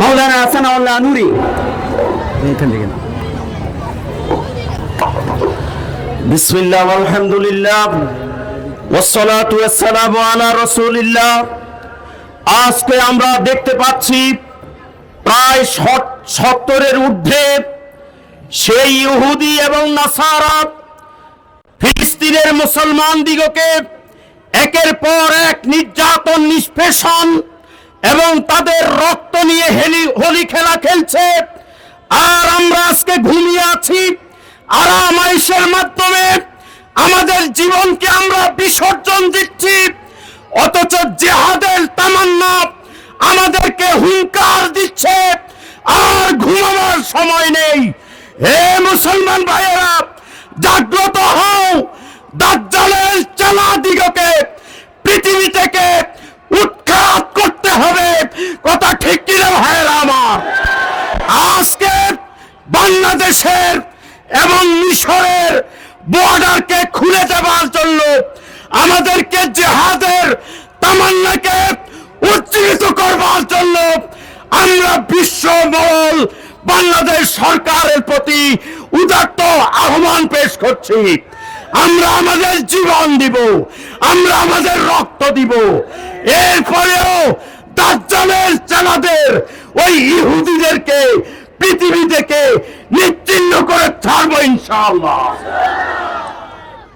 মাওলানা হাসানাউল্লাহ নুরি। এখান থেকে বিসমিল্লাহ আলহামদুলিল্লাহ ওয়াসসালাতু ওয়াসসালামু আলা রাসূলিল্লাহ। আজকে আমরা দেখতে পাচ্ছি প্রায় সত- সত্তরের ঊর্ধ্বে সেই ইহুদি এবং নাসারা ফিলিস্তিনের মুসলমান দিগকে একের পর এক নির্যাতন নিষ্পেষণ এবং তাদের রক্ত নিয়ে হেলি, হোলি খেলা খেলছে। আর আমরা আজকে ঘুমিয়ে আছি আরাম আইসের মাধ্যমে। আমাদের জীবনকে আমরা বিসর্জন দিচ্ছি। অথচ জেহাদের তামান্না আমাদেরকে হুঙ্কার দিচ্ছে। আর ঘুমানোর সময় নেই। হে মুসলমান ভাইয়েরা, জাগ্রত হও। দাজ্জালের চালা দিগকে পৃথিবী থেকে বাংলাদেশের এবং মিশরের বর্ডারকে খুলে দেওয়ার জন্য আমাদেরকে জেহাদের তামান্নাকে উজ্জীবিত করবার জন্য আমরা বিশ্বমহল বাংলাদেশ সরকারের প্রতি উদাত্ত আহ্বান পেশ করছি। আমরা আমাদের জীবন দিব, আমরা আমাদের রক্ত দিব। এরপরেও দাজ্জালের চালাদের ওই ইহুদিদেরকে পৃথিবী থেকে নিশ্চিন্ন করে ছাড়বো ইনশাআল্লাহ।